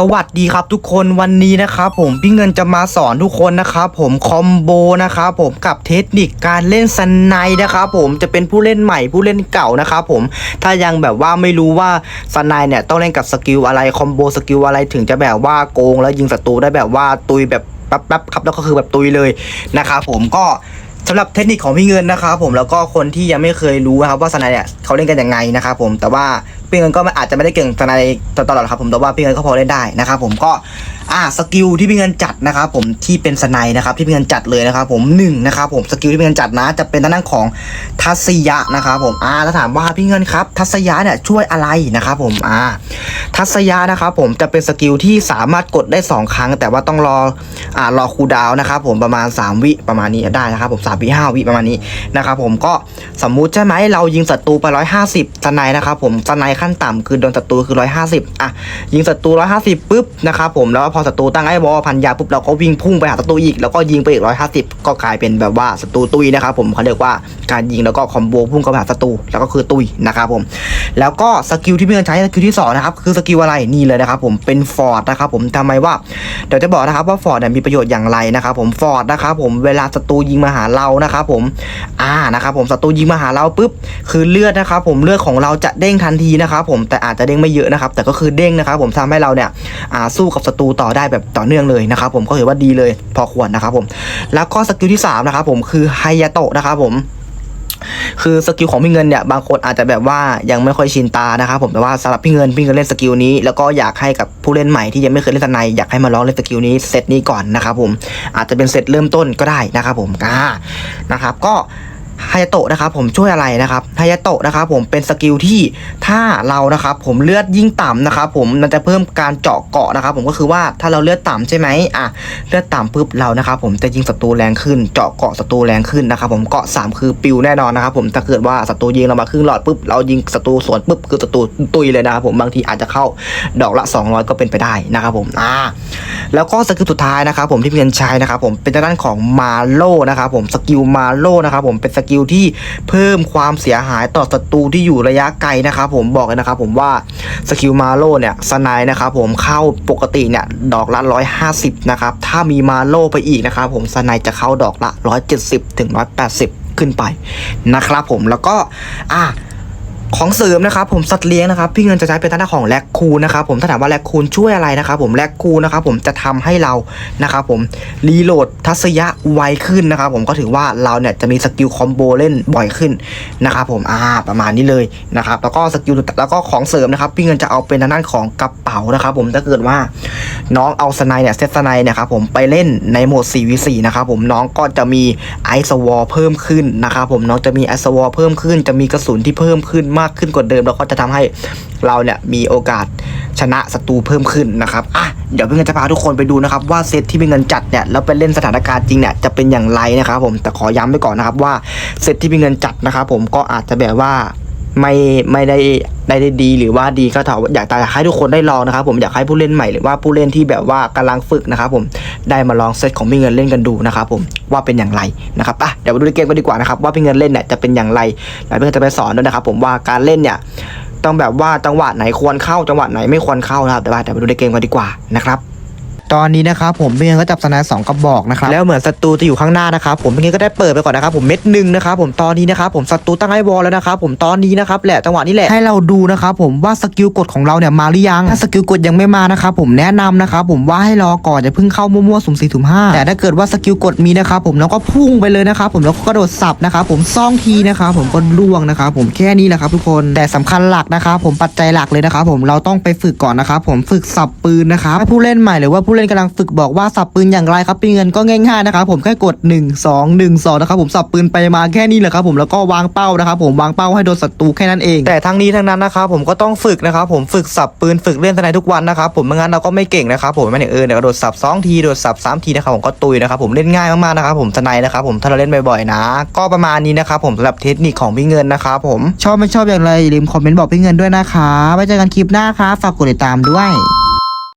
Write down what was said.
สวัสดีครับทุกคนวันนี้นะครับผมพี่เงินจะมาสอนทุกคนนะครับผมคอมโบนะครับผมกับเทคนิคการเล่นสไนด์นะครับผมจะเป็นผู้เล่นใหม่ผู้เล่นเก่านะครับผมถ้ายังแบบว่าไม่รู้ว่าสไนด์เนี่ยต้องเล่นกับสกิลอะไรคอมโบสกิลอะไรถึงจะแบบว่าโกงแล้วยิงศัตรูได้แบบว่าตุยแบบแป๊บๆครับแล้วก็คือแบบตุยเลยนะครับผมก็ สำหรับเทคนิคของพี่เงินนะครับผมแล้วก็คนที่ยังไม่เคยรู้นะครับว่าสไนเนี่ยเขาเล่นกันยังไงนะครับผมแต่ว่าพี่เงินก็อาจจะไม่ได้เก่งสไนตลอดหรอดครับผมแต่ว่าพี่เงินก็พอเล่นได้นะครับผมก็ อ่าสกิลที่พี่เงินจัดนะครับผมที่เป็นสไนนะครับที่พี่เงินจัดเลยนะครับผมหนึ่งนะครับผมสกิลที่พี่เงินจัดนะ จะเป็นทางด้านของทัศยะนะครับผมอ่าถ้าถามว่าพี่เงินครับ ทัศยะเนี่ยช่วยอะไรนะครับผมอ่าทัศยะนะครับผมจะเป็นสกิลที่สามารถกดได้ 2 ครั้ง แต่ว่าต้องรออ่ารอคูดาวนะครับผมประมาณ 3 วิประมาณนี้ได้นะครับผม3วิ5วิประมาณนี้นะครับผมก็สมมุติใช่ไหมเรายิงศัตรูไป 150สไนนะครับผมสไนขั้นต่ำคือโดนศัตรูคือ 150อะยิงศัตรู150ปุ๊บนะครับผมแล้วพอศัตรูตั้งไอ้บอลพันยาปุ๊บเราก็วิ่งพุ่งไปหาศัตรูอีกแล้วก็ยิงไปอีก150ก็กลายเป็นแบบว่าศัตรูตุยนะครับผมเขาเรียกว่าการยิงแล้วก็คอมโบพุ่งเข้าหาศัตรูแล้วก็คือตุยนะครับผมแล้วก็สกิลที่พี่เงินใช้สกิลที่สองนะครับคือสกิลอะไรนี่เลยนะครับผมเป็นฟอร์ดนะครับผมทำไมว่าเดี๋ยวจะบอกนะครับว่าฟอร์ดเนี่ยมีประโยชน์อย่างไรนะครับผมฟอร์ดนะครับผมเวลาศัตรูยิงมาหาเรานะครับผมอ่านะครับผมศัตรูยิงมาหาเราปุ๊บคือเลือดนะครับผมเลือดของเราจะเด้งทันทีนะครับผมแต่อาจจะเด้งไม่เยอะนะครับแต่ก็คือเด้งนะครับผมทำให้เราเนี่ยอ่าสู้กับศัตรูต่อได้แบบต่อเนื่องเลยนะครับผมก็ถือว่าดีเลยพอควรนะครับผมแล้วก็สกิลที่สามนะครับผมคือไฮยาโตะนะครับผมคือสกิลของพี่เงินเนี่ยบางคนอาจจะแบบว่ายังไม่ค่อยชินตานะครับผมแต่ว่าสำหรับพี่เงินพี่เงินเล่นสกิลนี้แล้วก็อยากให้กับผู้เล่นใหม่ที่ยังไม่เคยเล่นสไนด์อยากให้มาลองเล่นสกิลนี้เซตนี้ก่อนนะครับผมอาจจะเป็นเซตเริ่มต้นก็ได้นะครับผมอ่านะครับก็ ไฮยาโตะนะครับผมช่วยอะไรนะครับไฮยาโตะนะครับผมเป็นสกิลที่ถ้าเรานะครับผมเลือดยิ่งต่ำนะครับผมมันจะเพิ่มการเจาะเกาะนะครับผมก็คือว่าถ้าเราเลือดต่ำใช่ไหมอะเลือดต่ำปุ๊บเรานะครับผมจะยิงศัตรูแรงขึ้น เจาะเกาะศัตรูแรงขึ้นนะครับผมเกาะสามคือปิวแน่นอนนะครับผมถ้าเกิดว่าศัตรูยิงเรามาครึ่งหลอดปุ๊บเรายิงศัตรูสวนปุ๊บคือศัตรูตุยเลยนะครับผมบางทีอาจจะเข้าดอกละ 200 ก็เป็นไปได้นะครับผมอ่าแล้วก็สกิลสุดท้ายนะครับผมที่เพี่เงินใช้นะครับผมเป็นด้านของมาโลนะครับผมสกิลมาโลนะครับผมเป็นสกิลที่เพิ่มความเสียหายต่อศัตรูที่อยู่ระยะไกลนะครับผมบอกเลยนะครับผมว่าสกิลมาโลเนี่ยสไนนะครับผมเข้าปกติเนี่ยดอกละ 150นะครับถ้ามีมาโลไปอีกนะครับผมสไนจะเข้าดอกละ 170ถึง180 ขึ้นไปนะครับผมแล้วก็อะ ของเสริมนะครับผมสัตว์เลี้ยงนะครับพี่เงินจะใช้เป็นทางด้านของแลคคูนนะครับผมถ้าถามว่าแลคคูนช่วยอะไรนะครับผมแลคคูนนะครับผมจะทำให้เรานะครับผมรีโหลดทัศยะไวขึ้นนะครับผมก็ถือว่าเราเนี่ยจะมีสกิลคอมโบเล่นบ่อยขึ้นนะครับผมอ่าประมาณนี้เลยนะครับแล้วก็สกิลแล้วก็ของเสริมนะครับพี่เงินจะเอาเป็นทางด้านของกระเป๋านะครับผมถ้าเกิดว่าน้องเอาสไนเนี่ยเซตสไนเนี่ยครับผมไปเล่นในโหมด 4v4 นะครับผมน้องก็จะมีไอซ์วอลเพิ่มขึ้นนะครับผมน้องจะมีไอซ์วอลเพิ่มขึ้น จะมีกระสุนที่เพิ่มขึ้นมากขึ้นกว่าเดิม แล้วก็จะทำให้เราเนี่ยมีโอกาสชนะศัตรูเพิ่มขึ้นนะครับอะเดี๋ยวพี่เงินจะพาทุกคนไปดูนะครับว่าเซตที่พี่เงินจัดเนี่ยแล้วไปเล่นสถานการณ์จริงเนี่ยจะเป็นอย่างไรนะครับผมแต่ขอย้ำไปก่อนนะครับว่าเซตที่พี่เงินจัดนะครับผมก็อาจจะแบบว่า ไม่ไม่ได้ได้ได้ดีหรือว่าดีก็เถามอยากแต่อยากให้ทุกคนได้ลองนะครับผมอยากให้ผู้เล่นใหม่หรือว่าผู้เล่นที่แบบว่ากำลังฝึกนะครับผมได้มาลองเซตของพี่เงินเล่นกันดูนะครับผมว่าเป็นอย่างไรนะครับอะเดี๋ยวมาดูในเกมกันดีกว่านะครับว่าพี่เงินเล่นเนี่ยจะเป็นอย่างไรแล้วพี่เงินจะไปสอนด้วยนะครับผมว่าการเล่นเนี่ยต้องแบบว่าจังหวะไหนควรเข้าจังหวะไหนไม่ควรเข้านะครับแต่ว่าเดี๋ยวมาดูในเกมกันดีกว่านะครับ ตอนนี้นะครับผมพี่เงินก็จับสไนด์สองกระบอกนะครับแล้วเหมือนศัตรูจะอยู่ข้างหน้านะครับผมพี่เงินก็ได้เปิดไปก่อนนะครับผมเม็ดหนึ่งนะครับผมตอนนี้นะครับผมศัตรูตั้งไอ้วอลแล้วนะครับผมตอนนี้นะครับแหละจังหวะนี้แหละให้เราดูนะครับผมว่าสกิลกดของเราเนี่ยมาหรือยังถ้าสกิลกดยังไม่มานะครับผมแนะนำนะครับผมว่าให้รอก่อนอย่าเพิ่งเข้ามั่วๆสุ่มสี่สุ่มห้าแต่ถ้าเกิดว่าสกิลกดมีนะครับผมแล้วก็พุ่งไปเลยนะครับผมแล้วก็กระโดดสับนะครับผมซ่องทีนะครับผมก็ล่วงนะครับผมแค่นี้แหละครับทุกคนแต่สำคัญหลักนะครับผมปัจจัยหลักเลยนะครับผมเราต้องไปฝึกก่อนนะครับผมฝึกสับปืนนะครับให้ผู้เล่นใหม่หรือว่าผู้เล่นกำลังฝึกบอกว่าสับปืนอย่างไรครับปีเงินก็ง่ายๆนะครับผมแค่กด 1 2 1 2นะครับผมสับปืนไปมาแค่นี้แหละครับผมแล้วก็วางเป้านะครับผมวางเป้าให้โดนศัตรูแค่นั้นเอง แต่ทั้งนี้ทั้งนั้นนะครับผมก็ต้องฝึกนะครับผมฝึกสับปืนฝึกเล่นทนายทุกวันนะครับผมไม่งั้นเราก็ไม่เก่งนะครับผมไม่เนี่ยเออเดี๋ยวกระโดดสับสองทีโดดสับสามทีนะครับผมก็ตุยนะครับผมเล่นง่ายมากๆนะครับผมทนายนะครับผมถ้าเราเล่นบ่อยๆนะ ก็ประมาณนี้นะครับผมสำหรับเทคนิคของพี่เงินนะครับผมชอบไม่ชอบอย่างไรอย่าลืมคอมเมนต์บอกพี่เงินด้วยนะคะไว้เจอกันคลิปหน้าครับฝากกดติดตามด้วย